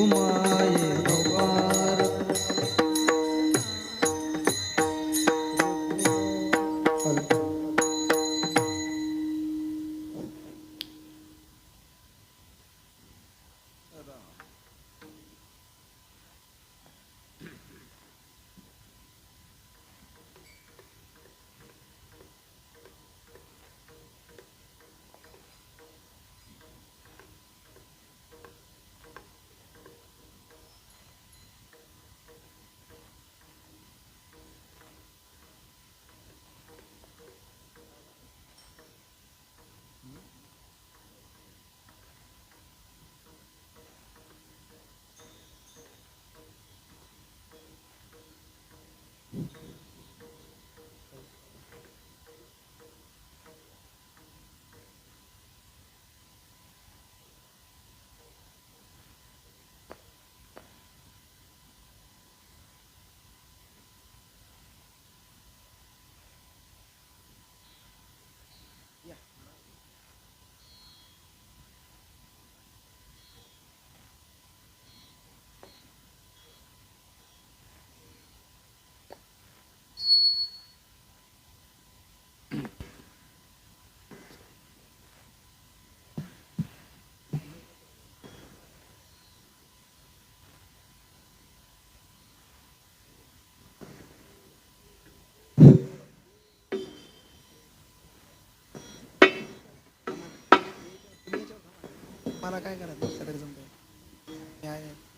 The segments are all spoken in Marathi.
ঘুমা मला काय करायचं? सगळे आहे.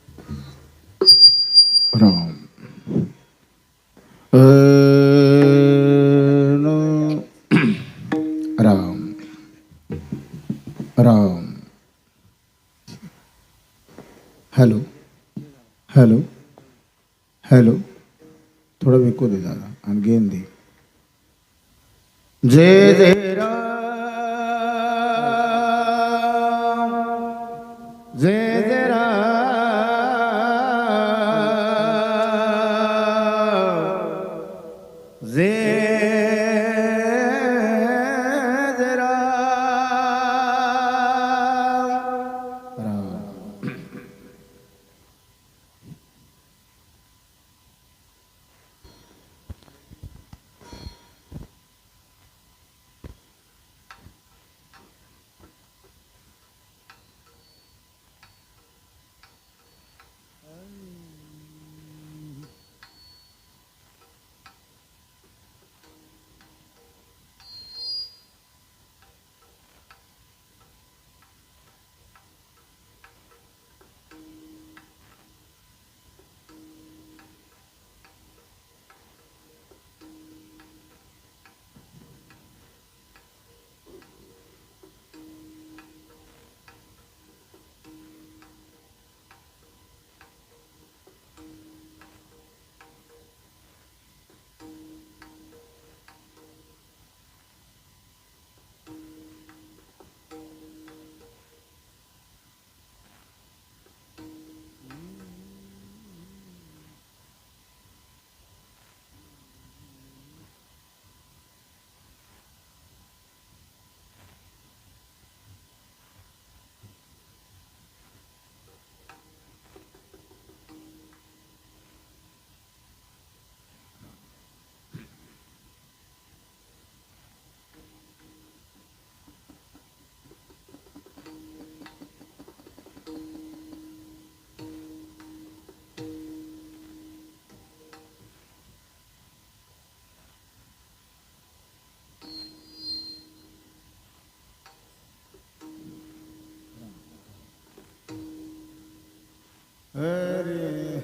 હરે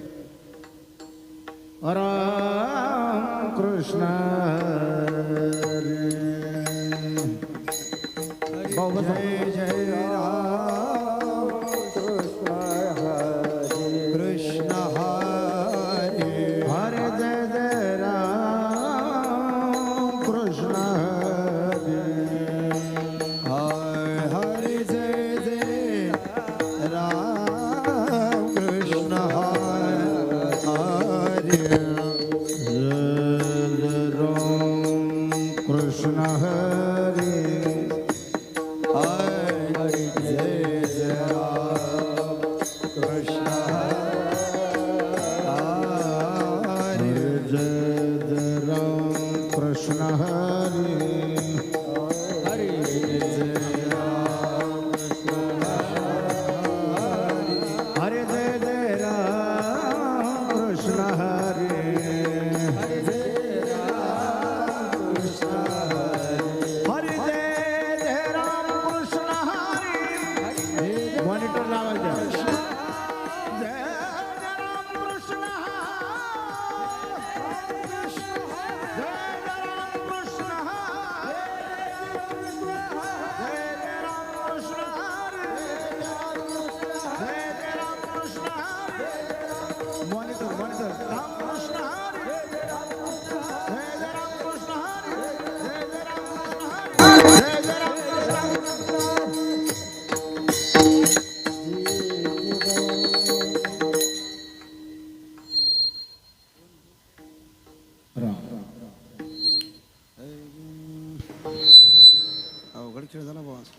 રામ કૃષ્ણ હરે ભવ Hare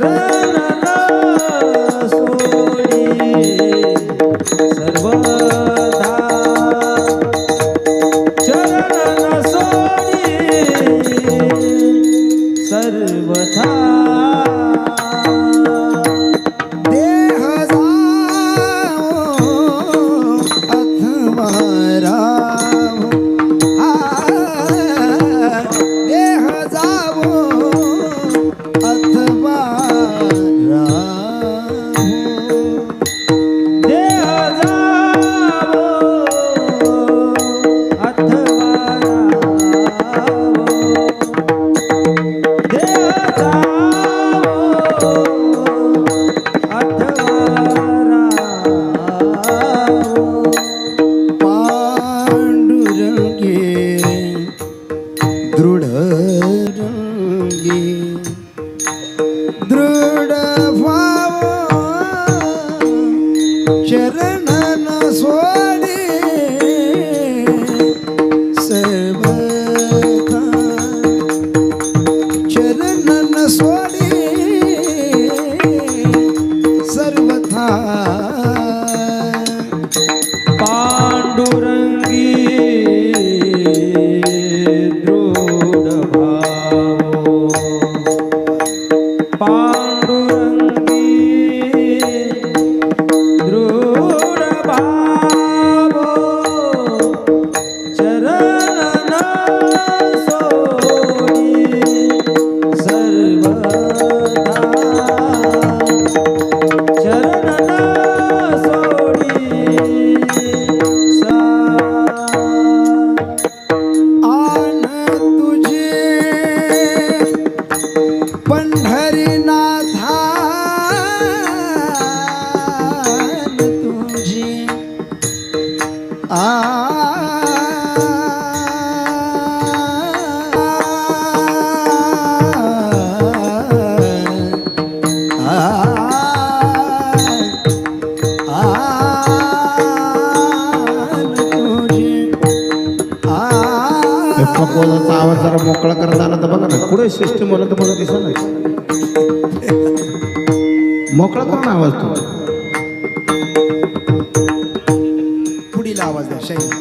चरण कर पुढील आवाज द्या शैली.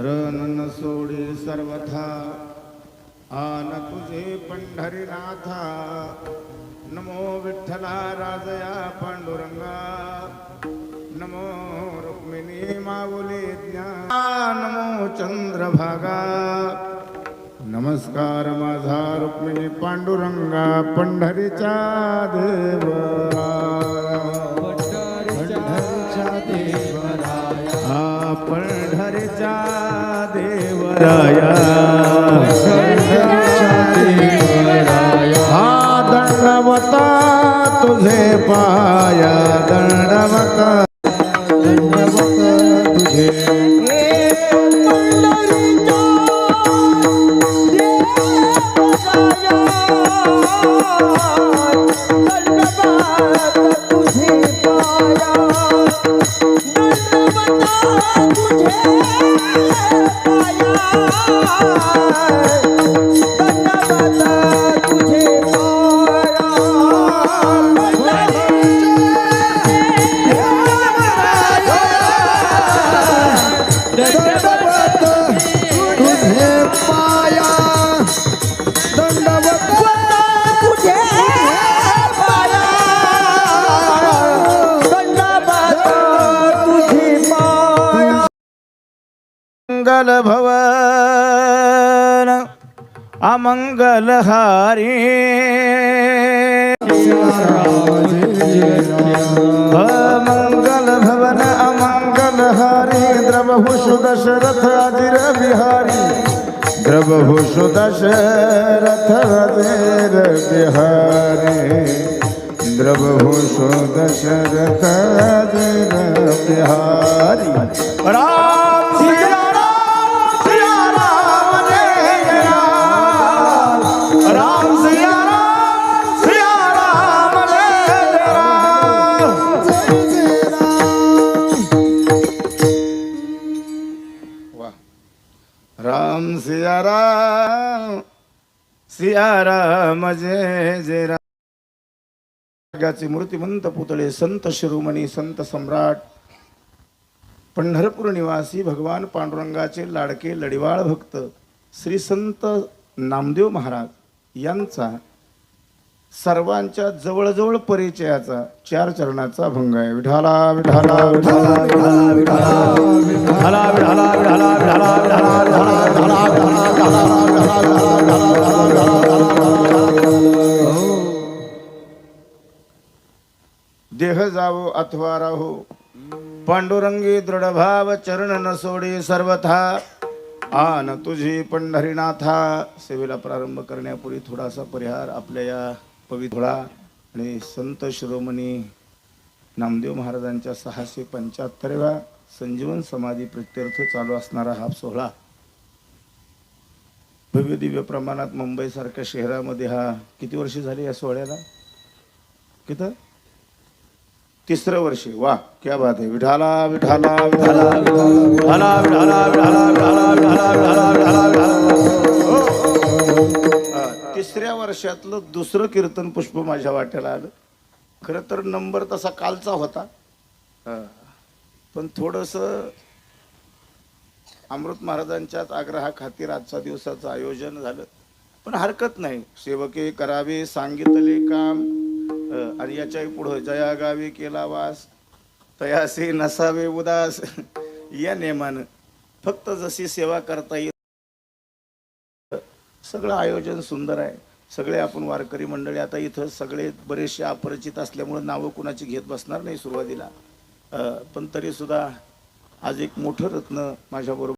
चरण सोडे सर्वथा। आन तुझे पंढरीनाथा। नमो विठ्ठला राजया पांडुरंगा। नमो रुक्मिणी माऊली ज्ञान नमो चंद्रभागा। नमस्कार माझा रुक्मिणी पांडुरंगा पंढरीच्या देवरा हा पंढरीच्या देवराया हा दंडवता तुझे पाया दंडवता दंडवत तुझे तुझे हारी द्रवहुषु दशरथ अजिर बिहारी द्रवहुषु दशरथ अजिर बिहारी द्रवहुषु दशरथ अजिर बिहारी राम जय जय रागाचे मूर्तिमंत पुतळे संत शिरोमणी संत सम्राट. पंढरपूर निवासी भगवान पांडुरंगाचे लाडके लढिवाळ भक्त श्री संत नामदेव महाराज यांचा सर्वांच्या जवळजवळ परिचयाचा चार चरणाचा अभंग आहे विठाला विठाला विठाला विठाला विठाला विठाला विठाला विठाला विठाला विठाला देह जावो अथवा राहो पांडुरंगी दृढभाव चरण न सोडे सर्वथा आन तुझी पंढरीनाथा सेवेला प्रारंभ करण्यापूर्वी थोडासा परिहार आपल्या या पवित्रा आणि संत शिरोमणी नामदेव महाराजांच्या सहाशे पंच्याहत्तरव्या संजीवन समाधी प्रत्यर्थ चालू असणारा हा सोहळा. भव्य दिव्य प्रमाणात मुंबईसारख्या शहरामध्ये हा किती वर्ष झाली या सोहळ्याला? किती? तिसरं वर्ष. वा क्या बात आहे. विठाला विठाला विठाला विठाला विठाला विठाला विठाला विठाला विठाला विठाला विठाला हो, हो. तिसऱ्या वर्षातलं दुसरं कीर्तन पुष्प माझ्या वाट्याला आलं. खरं तर नंबर तसा कालचा होता. पण थोडस अमृत महाराजांच्याच आग्रहाखातीर आजच्या दिवसाचं आयोजन झालं. पण हरकत नाही. सेवके करावे सांगितले काम आणि याच्याही पुढं जया गावी केला वास तयासे नसावे उदास या नियमानं फक्त जशी सेवा करता येईल सगळं आयोजन सुंदर आहे. सगळे आपण वारकरी मंडळी आता इथं सगळे बरेचसे अपरिचित असल्यामुळं नावं कुणाची घेत बसणार नाही सुरुवातीला. पण तरीसुद्धा आज एक मोठं रत्न माझ्याबरोबर